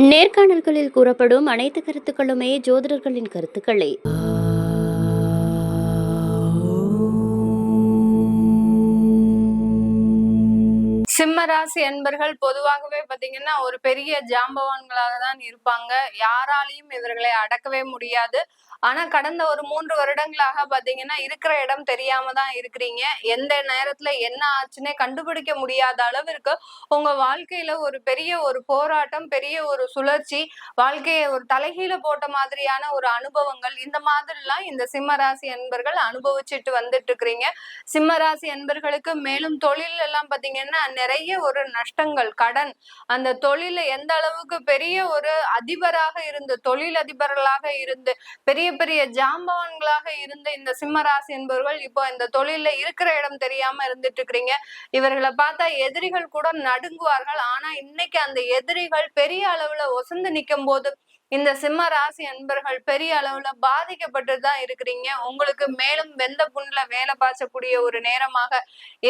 நேர்காணல்களில் கூறப்படும் அனைத்து கருத்துக்களுமே ஜோதிடர்களின் கருத்துக்களே. சிம்மராசி என்பர்கள் அன்பர்கள் பொதுவாகவே பாத்தீங்கன்னா ஒரு பெரிய ஜாம்பவான்களாக தான் இருப்பாங்க. யாராலையும் இவர்களை அடக்கவே முடியாது. ஆனா கடந்த ஒரு மூன்று வருடங்களாக பாத்தீங்கன்னா இருக்கிற இடம் தெரியாம தான் இருக்கிறீங்க. எந்த நேரத்துல என்ன ஆச்சுன்னே கண்டுபிடிக்க முடியாத அளவிற்கு உங்க வாழ்க்கையில ஒரு பெரிய ஒரு போராட்டம் பெரிய ஒரு சுழற்சி வாழ்க்கையை ஒரு தலைகீழ போட்ட மாதிரியான ஒரு அனுபவங்கள் இந்த மாதிரிலாம் இந்த சிம்மராசி அன்பர்கள் அனுபவிச்சுட்டு வந்துட்டு இருக்கிறீங்க சிம்மராசி அன்பர்களுக்கு மேலும் தொழில் எல்லாம் பாத்தீங்கன்னா நிறைய ஒரு நஷ்டங்கள் கடன் அந்த தொழில எந்த அளவுக்கு பெரிய ஒரு அதிபராக இருந்து தொழில் அதிபர்களாக இருந்து பெரிய பெரிய ஜாம்பவான்களாக இருந்த இந்த சிம்மராசி என்பவர்கள் இப்போ இந்த தொழில இருக்கிற இடம் தெரியாம இருந்துட்டு இருக்கிறீங்க இவர்களை பார்த்தா எதிரிகள் கூட நடுங்குவார்கள். ஆனா இன்னைக்கு அந்த எதிரிகள் பெரிய அளவுல ஒசந்து நிக்கும் போது இந்த சிம்ம ராசி அன்பர்கள் பெரிய அளவுல பாதிக்கப்பட்டு தான் இருக்கிறீங்க. உங்களுக்கு மேலும் வெந்த புண்ணுல வேலை பாய்ச்சக்கூடிய ஒரு நேரமாக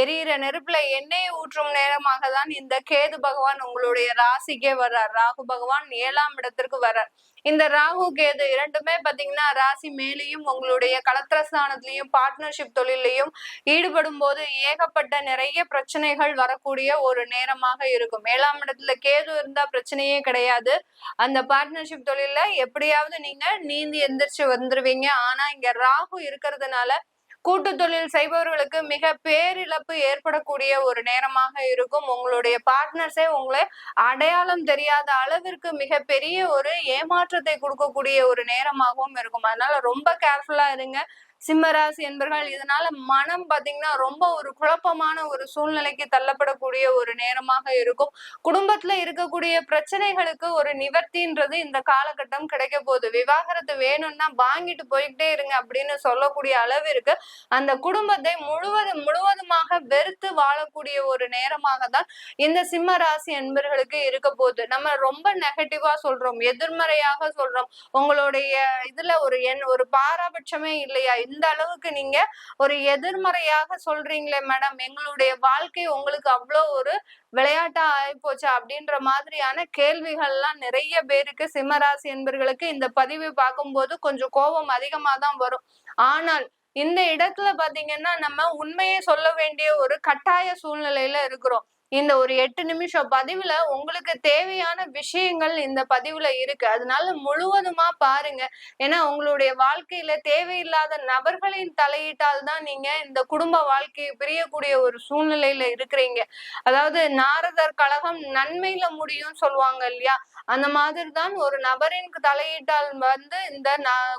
எரியிற நெருப்புல எண்ணெயை ஊற்றும் நேரமாக தான் இந்த கேது பகவான் உங்களுடைய ராசிக்கே வர்றார். ராகு பகவான் ஏழாம் இடத்திற்கு வர்றார். இந்த ராகு கேது இரண்டுமே பாத்தீங்கன்னா ராசி மேலேயும் உங்களுடைய கலத்திரஸ்தானத்திலையும் பார்ட்னர்ஷிப் தொழிலையும் ஈடுபடும் போது ஏகப்பட்ட நிறைய பிரச்சனைகள் வரக்கூடிய ஒரு நேரமாக இருக்கும். ஏழாம் இடத்துல கேது இருந்தா பிரச்சனையே கிடையாது. அந்த பார்ட்னர்ஷிப் தொழில எப்படியாவது நீங்க நீந்தி எந்திரிச்சு வந்துருவீங்க. ஆனா இங்க ராகு இருக்கிறதுனால கூட்டு தொழில் செய்பவர்களுக்கு மிக பேரிழப்பு ஏற்படக்கூடிய ஒரு நேரமாக இருக்கும். உங்களுடைய பார்ட்னர்ஸே உங்களை அடையாளம் தெரியாத அளவிற்கு மிக பெரிய ஒரு ஏமாற்றத்தை கொடுக்கக்கூடிய ஒரு நேரமாகவும் இருக்கும். அதனால ரொம்ப கேர்ஃபுல்லா இருங்க. சிம்மராசி என்பர்கள் இதனால மனம் பாத்தீங்கன்னா ரொம்ப ஒரு குழப்பமான ஒரு சூழ்நிலைக்கு தள்ளப்படக்கூடிய ஒரு நேரமாக இருக்கும். குடும்பத்துல இருக்கக்கூடிய பிரச்சனைகளுக்கு ஒரு நிவர்த்தின்றது இந்த காலகட்டம் கிடைக்க போகுது. விவாகரத்து வேணும்னா வாங்கிட்டு போய்கிட்டே இருங்க அப்படின்னு சொல்லக்கூடிய அளவிற்கு அந்த குடும்பத்தை முழுவதும் முழுவதுமாக வெறுத்து வாழக்கூடிய ஒரு நேரமாக தான் இந்த சிம்ம ராசி என்பர்களுக்கு இருக்க போகுது. நம்ம ரொம்ப நெகட்டிவா சொல்றோம் எதிர்மறையாக சொல்றோம். உங்களுடைய இதுல ஒரு எண் ஒரு பாராபட்சமே இல்லையா? இந்த அளவுக்கு நீங்க ஒரு எதிர்மறையாக சொல்றீங்களே மேடம்? எங்களுடைய வாழ்க்கை உங்களுக்கு அவ்வளோ ஒரு விளையாட்டா ஆயிப்போச்சா? அப்படின்ற மாதிரியான கேள்விகள்லாம் நிறைய பேருக்கு சிம்மராசி என்பர்களுக்கு இந்த பதிவு பார்க்கும்போது கொஞ்சம் கோபம் அதிகமாக தான் வரும். ஆனால் இந்த இடத்துல பாத்தீங்கன்னா நம்ம உண்மையை சொல்ல வேண்டிய ஒரு கட்டாய சூழ்நிலையில இருக்கிறோம். இந்த ஒரு எட்டு நிமிஷம் பதிவுல உங்களுக்கு தேவையான விஷயங்கள் இந்த பதிவுல இருக்கு. அதனால முழுவதுமா பாருங்க. ஏன்னா உங்களுடைய வாழ்க்கையில தேவையில்லாத நபர்களின் தலையிட்டால் தான் நீங்க இந்த குடும்ப வாழ்க்கையை பிரியக்கூடிய ஒரு சூழ்நிலையில இருக்கிறீங்க. அதாவது நாரதர் கழகம் நன்மையில முடியும் சொல்லுவாங்க இல்லையா? அந்த மாதிரி தான் ஒரு நபரின் தலையிட்டால் வந்து இந்த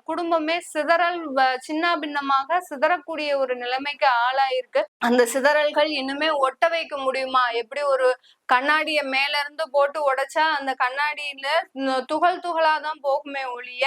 குடும்பமே சிதறல் சின்ன பின்னமாக சிதறக்கூடிய ஒரு நிலைமைக்கு ஆளாயிருக்கு. அந்த சிதறல்கள் இன்னுமே ஒட்ட வைக்க முடியுமா? எப்படி ஒரு கண்ணாடிய மேல இருந்து போட்டு உடைச்சா அந்த கண்ணாடியில துகள் துகளா தான் போகுமே ஒழிய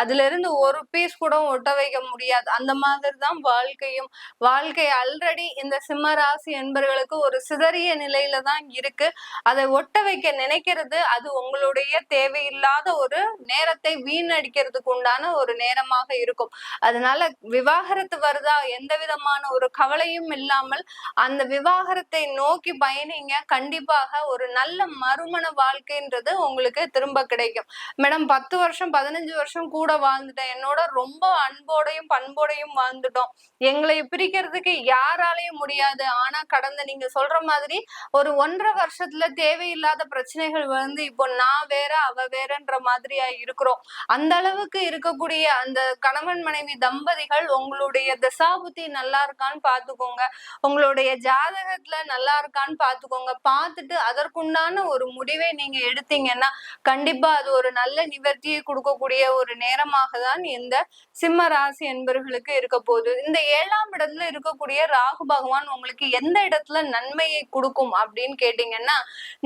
அதுல இருந்து ஒரு பீஸ் கூட ஒட்ட வைக்க முடியாது. அந்த மாதிரி தான் வாழ்க்கையும். வாழ்க்கை ஆல்ரெடி இந்த சிம்ம ராசி என்பவர்களுக்கு ஒரு சிதறிய நிலையில தான் இருக்கு. அதை ஒட்ட வைக்க நினைக்கிறது அது உங்களுடைய தேவையில்லாத ஒரு நேரத்தை வீணடிக்கிறதுக்கு உண்டான ஒரு நேரமாக இருக்கும். அதனால விவாகரத்து வருதா? எந்த விதமான ஒரு கவலையும் இல்லாமல் அந்த விவாகரத்தை நோக்கி பயணிங்க. கண்டிப்பாக ஒரு நல்ல மறுமண வாழ்க்கைன்றது உங்களுக்கு திரும்ப கிடைக்கும். மேடம் பத்து வருஷம் பதினஞ்சு வருஷம் கூட வாழ்ந்துட்டேன். என்னோட ரொம்ப அன்போடையும் பண்போடையும் வாழ்ந்துட்டோம். எங்களை பிரிக்கிறதுக்கு யாராலையும் முடியாது. ஆனா கடந்த நீங்க சொல்ற மாதிரி ஒரு ஒன்றரை வருஷத்துல தேவையில்லாத பிரச்சனைகள் வந்து இப்போ நான் வேற அவ வேறன்ற மாதிரியா இருக்கிறோம். அந்த அளவுக்கு இருக்கக்கூடிய அந்த கணவன் மனைவி தம்பதிகள் உங்களுடைய தசாபுத்தி நல்லா இருக்கான்னு பாத்துக்கோங்க. உங்களுடைய ஜாதகத்துல நல்லா இருக்கான்னு பாத்துக்கோங்க. பார்த்துட்டு அதற்குண்டான ஒரு முடிவை நீங்க எடுத்தீங்கன்னா கண்டிப்பா அது ஒரு நல்ல நிவர்த்தியை கொடுக்கக்கூடிய ஒரு நேரமாக தான் இந்த சிம்ம ராசி என்பவர்களுக்கு இருக்க போகுது. இந்த ஏழாம் இடத்துல இருக்கக்கூடிய ராகு பகவான் உங்களுக்கு எந்த இடத்துல நன்மையை கொடுக்கும் அப்படின்னு கேட்டீங்கன்னா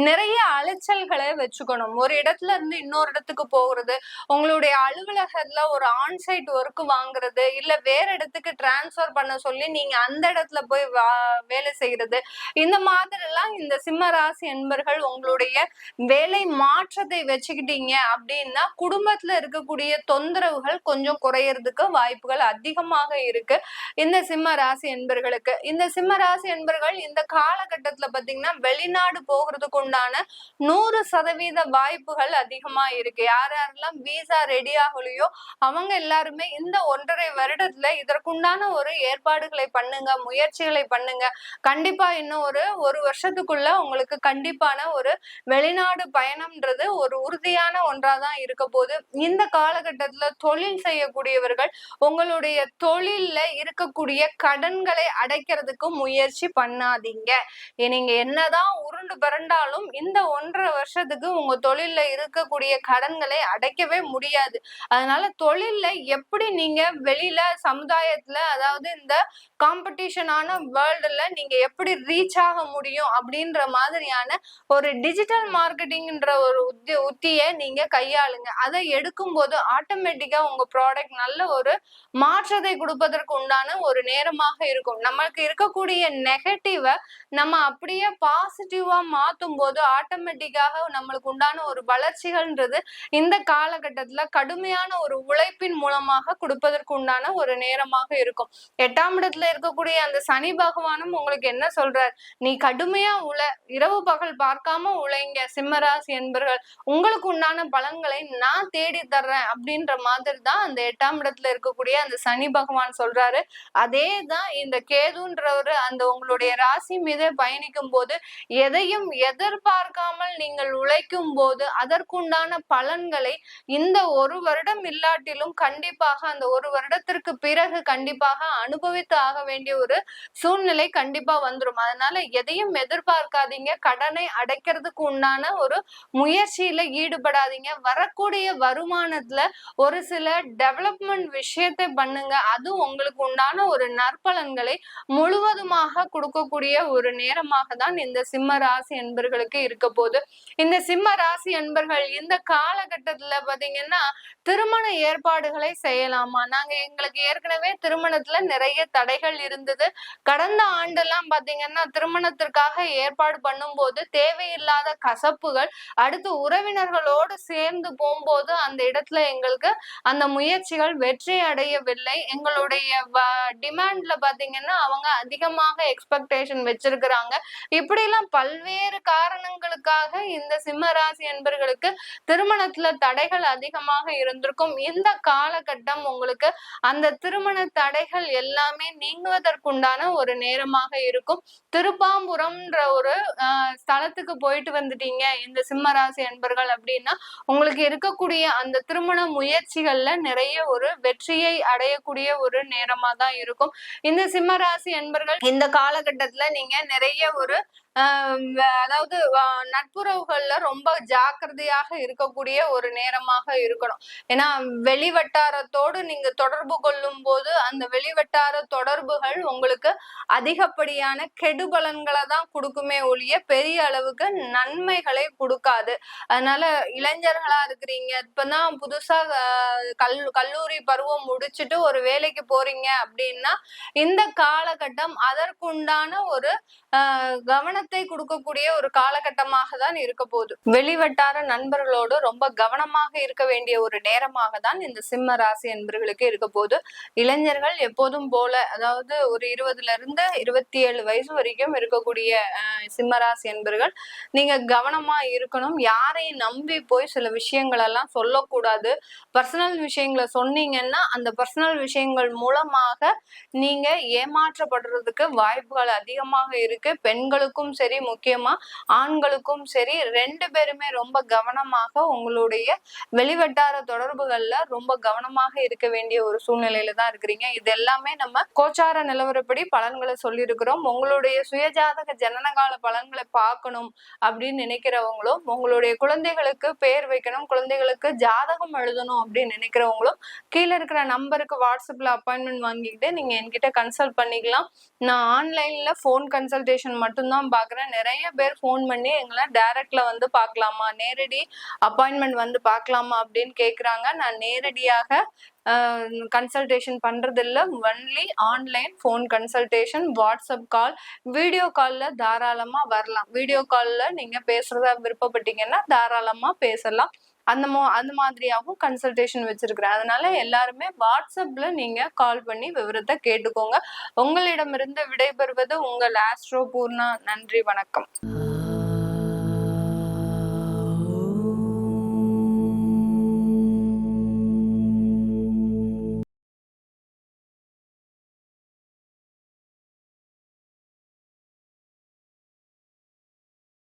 நிறைய அலைச்சல்களை வச்சுக்கணும். ஒரு இடத்துல இருந்து இன்னொரு இடத்துக்கு போகிறது உங்களுடைய அலுவலகத்துல ஒரு ஆன்சைட் ஒர்க் வாங்குறது இல்ல வேற இடத்துக்கு டிரான்ஸ்ஃபர் பண்ண சொல்லி நீங்க அந்த இடத்துல போய் வேலை செய்யறது இந்த மாதிரி எல்லாம் இந்த சிம்மராசி என்பர்கள் உங்களுடைய வேலை மாற்றத்தை வச்சுக்கிட்டீங்க அப்படின்னா குடும்பத்துல இருக்கக்கூடிய தொந்தரவுகள் கொஞ்சம் குறையறதுக்கு வாய்ப்புகள் அதிகமாக இருக்கு. இந்த சிம்ம ராசி என்பர்களுக்கு இந்த சிம்ம ராசி என்பர்கள் இந்த காலகட்டத்துல பாத்தீங்கன்னா வெளிநாடு போகிறதுக்கு உண்டான நூறு சதவீத வாய்ப்பு வாய்ப்புகள் அதிகமா இருக்கு. யார் யாரெல்லாம் விசா ரெடி ஆகலையோ அவங்க எல்லாருமே இந்த ஒன்றரை வருடத்துல இதற்குண்டான ஒரு ஏற்பாடுகளை பண்ணுங்க முயற்சிகளை பண்ணுங்க. கண்டிப்பா இன்னும் ஒரு ஒரு வருஷத்துக்குள்ள உங்களுக்கு கண்டிப்பான ஒரு வெளிநாடு பயணம்ன்றது ஒரு உறுதியான ஒன்றாதான் இருக்க போது இந்த காலகட்டத்துல தொழில் செய்யக்கூடியவர்கள் உங்களுடைய தொழில்ல இருக்கக்கூடிய கடன்களை அடைக்கிறதுக்கு முயற்சி பண்ணாதீங்க. நீங்க என்னதான் உருண்டு பிறண்டாலும் இந்த ஒன்றரை வருஷத்துக்கு உங்க தொழில்ல இருக்கக்கூடிய கடன்களை அடைக்கவே முடியாது. அதனால தொழில்ல எப்படி நீங்க வெளியில சமுதாயத்துல அதாவது இந்த காம்படிஷனான வேர்ல்டுல நீங்க எப்படி ரீச் ஆக முடியும் அப்படின்ற மாதிரியான ஒரு டிஜிட்டல் மார்க்கெட்டிங்ன்ற ஒரு உத்தி உத்தியை நீங்க கையாளுங்க. அதை எடுக்கும் போது ஆட்டோமேட்டிக்கா உங்க ப்ராடக்ட் நல்ல ஒரு மாற்றத்தை கொடுப்பதற்கு உண்டான ஒரு நேரமாக இருக்கும். நமக்கு இருக்கக்கூடிய நெகட்டிவை நம்ம அப்படியே பாசிட்டிவா மாத்தும் போது ஆட்டோமேட்டிக்காக நம்மளுக்கு உண்டான ஒரு வளர்ச்சிகள்ன்றது இந்த காலகட்டத்துல கடுமையான ஒரு உழைப்பின் மூலமாக கொடுப்பதற்கு உண்டான ஒரு நேரமாக இருக்கும். எட்டாம் இடத்துல இருக்கக்கூடிய அந்த சனி பகவானும் உங்களுக்கு என்ன சொல்றார்? நீ கடுமையா உழ இரவு பகல் பார்க்காம உழைங்க சிம்மராசி என்பர்கள். உங்களுக்கு உண்டான பலன்களை நான் தேடி தர்றேன் அப்படின்ற மாதிரி தான் அந்த எட்டாம் இடத்துல இருக்கக்கூடிய அந்த சனி பகவான் சொல்றாரு. அதே தான் இந்த கேதுன்றவர் அந்த உங்களுடைய ராசி மீது பயணிக்கும் போது எதையும் எதிர்பார்க்காமல் நீங்கள் உழைக்கும் போது அதற்குண்டான பலன்களை இந்த ஒரு வருடம் இல்லாட்டிலும் கண்டிப்பாக அந்த ஒரு வருடத்திற்கு பிறகு கண்டிப்பாக அனுபவித்து ஆக வேண்டிய ஒரு சூழ்நிலை கண்டிப்பா வந்துடும் அதனால எதையும் எதிர்பார்க்காதீங்க. கடனை அடைக்கிறதுக்கு உண்டான ஒரு முயற்சியில ஈடுபடாதீங்க. வரக்கூடிய வருமானத்துல ஒரு சில டெவலப்மெண்ட் விஷயத்தை பண்ணுங்க. அது உங்களுக்கு உண்டான ஒரு நற்பலன்களை முழுவதுமாக கொடுக்கக்கூடிய ஒரு நேரமாக தான் இந்த சிம்ம ராசி என்பர்களுக்கு இருக்க போகுது. இந்த சிம்ம ராசி என்பர்கள் இந்த காலகட்டத்துல பாத்தீங்கன்னா திருமண ஏற்பாடுகளை செய்யலாமா? நாங்க எங்களுக்கு ஏற்கனவே திருமணத்துல நிறைய தடைகள் இருந்தது. கடந்த ஆண்டெல்லாம் பாத்தீங்கன்னா திருமணத்திற்காக ஏற்பாடு பண்ணும்போது தேவையில்லாத கசப்புகள் அடுத்து உறவினர்களோடு சேர்ந்து போகும்போது அந்த இடத்துல எங்களுக்கு அந்த முயற்சிகள் வெற்றி அடையவில்லை. எங்களுடைய டிமாண்ட்ல பாத்தீங்கன்னா அவங்க அதிகமாக எக்ஸ்பெக்டேஷன் வச்சிருக்கிறாங்க. இப்படி எல்லாம் பல்வேறு பல்வேறு காரணங்களுக்காக இந்த சிம்ம ராசி என்பர்களுக்கு திருமணத்துல தடைகள் அதிகமாக இருந்திருக்கும். இந்த காலகட்டம் உங்களுக்கு அந்த திருமண தடைகள் எல்லாமே நீங்குவதற்குண்டான ஒரு நேரமாக இருக்கும். திருப்பாம்புரம்ன்ற ஒரு ஆஹ், ஸ்தலத்துக்கு போயிட்டு வந்துட்டீங்க இந்த சிம்ம ராசி என்பர்கள் அப்படின்னா உங்களுக்கு இருக்கக்கூடிய அந்த திருமண முயற்சிகள்ல நிறைய ஒரு வெற்றியை அடையக்கூடிய ஒரு நேரமா தான் இருக்கும். இந்த சிம்ம ராசி என்பர்கள் இந்த காலகட்டத்துல நீங்க நிறைய ஒரு அதாவது நட்புறவுகள்ல ரொம்ப ஜாக்கிரதையாக இருக்கக்கூடிய ஒரு நேரமாக இருக்கணும். ஏன்னா வெளிவட்டாரத்தோடு நீங்க தொடர்பு கொள்ளும் போது அந்த வெளிவட்டார தொடர்புகள் உங்களுக்கு அதிகப்படியான கெடுபலன்களை தான் கொடுக்குமே ஒழிய பெரிய அளவுக்கு நன்மைகளை கொடுக்காது. அதனால இளைஞர்களா இருக்கிறீங்க. இப்பதான் புதுசா கல் கல்லூரி பருவம் முடிச்சுட்டு ஒரு வேலைக்கு போறீங்க அப்படின்னா இந்த காலகட்டம் அதற்குண்டான ஒரு ஆஹ் கவனத்தை கொடுக்கக்கூடிய ஒரு காலகட்டமாக தான் இருக்க போகுது. வெளிவட்டார நண்பர்களோடு ரொம்ப கவனமாக இருக்க வேண்டிய ஒரு நேரமாக தான் இந்த சிம்ம ராசி என்பர்களுக்கு இருக்க போகுது. இளைஞர்கள் எப்போதும் போல அதாவது ஒரு இருபதுல இருந்து இருபத்தி ஏழு வயசு வரைக்கும் இருக்கக்கூடிய சிம்மராசி சிம்ம ராசி என்பர்கள் நீங்க கவனமா இருக்கணும். யாரையும் நம்பி போய் சில விஷயங்கள் எல்லாம் சொல்லக்கூடாது. பர்சனல் விஷயங்களை சொன்னீங்கன்னா அந்த பர்சனல் விஷயங்கள் மூலமாக நீங்க ஏமாற்றப்படுறதுக்கு வாய்ப்புகள் அதிகமாக இருக்கு. பெண்களுக்கும் சரி முக்கியமா ஆண்களுக்கும் சரி ரெண்டு பேருமே ரொம்ப கவனமாக உங்களுடைய வெளிவட்டார தொடர்புகள்ல ரொம்ப கவனமாக இருக்க வேண்டிய ஒரு சூழ்நிலையில தான் இருக்கிறீங்க. இது எல்லாமே நம்ம கோச்சார நிலவரப்படி பலன்களை சொல்லியிருக்கிறோம். உங்களுடைய சுயஜாதக ஜனனகால பலன்களை பார்க்கணும் அப்படின்னு நினைக்கிறவங்களும் உங்களுடைய குழந்தைகளுக்கு பேர் வைக்கணும் குழந்தைகளுக்கு ஜாதகம் எழுதணும் அப்படின்னு நினைக்கிறவங்களும் கீழே இருக்கிற நம்பருக்கு வாட்ஸ்அப்ல அப்பாயின்மெண்ட் வாங்கிக்கிட்டு நீங்க என்கிட்ட கன்சல்ட் பண்ணிக்கலாம். நான் ஆன்லைன்ல போன் கன்சல்டேஷன் மட்டும்தான் பாக்குறேன். நிறைய பேர் ஃபோன் பண்ணி எங்களை டைரக்ட்ல வந்து பார்க்கலாமா? நேரடி அப்பாயின்மெண்ட் வந்து பார்க்கலாமா அப்படின்னு கேக்குறாங்க. நான் நேரடியாக கன்சல்டேஷன் பண்ணுறதில்ல only online phone consultation WhatsApp call video காலில் தாராளமாக வரலாம். வீடியோ காலில் நீங்கள் பேசுகிறத விருப்பப்பட்டீங்கன்னா தாராளமாக பேசலாம். அந்த மோ அந்த மாதிரியாகவும் கன்சல்டேஷன் வச்சிருக்கிறேன். அதனால எல்லாருமே வாட்ஸ்அப்ல நீங்க கால் பண்ணி விவரத்தை கேட்டுக்கோங்க. உங்களிடமிருந்து விடைபெறுவது உங்கள் ஆஸ்ட்ரோ பூர்ணா நன்றி வணக்கம்.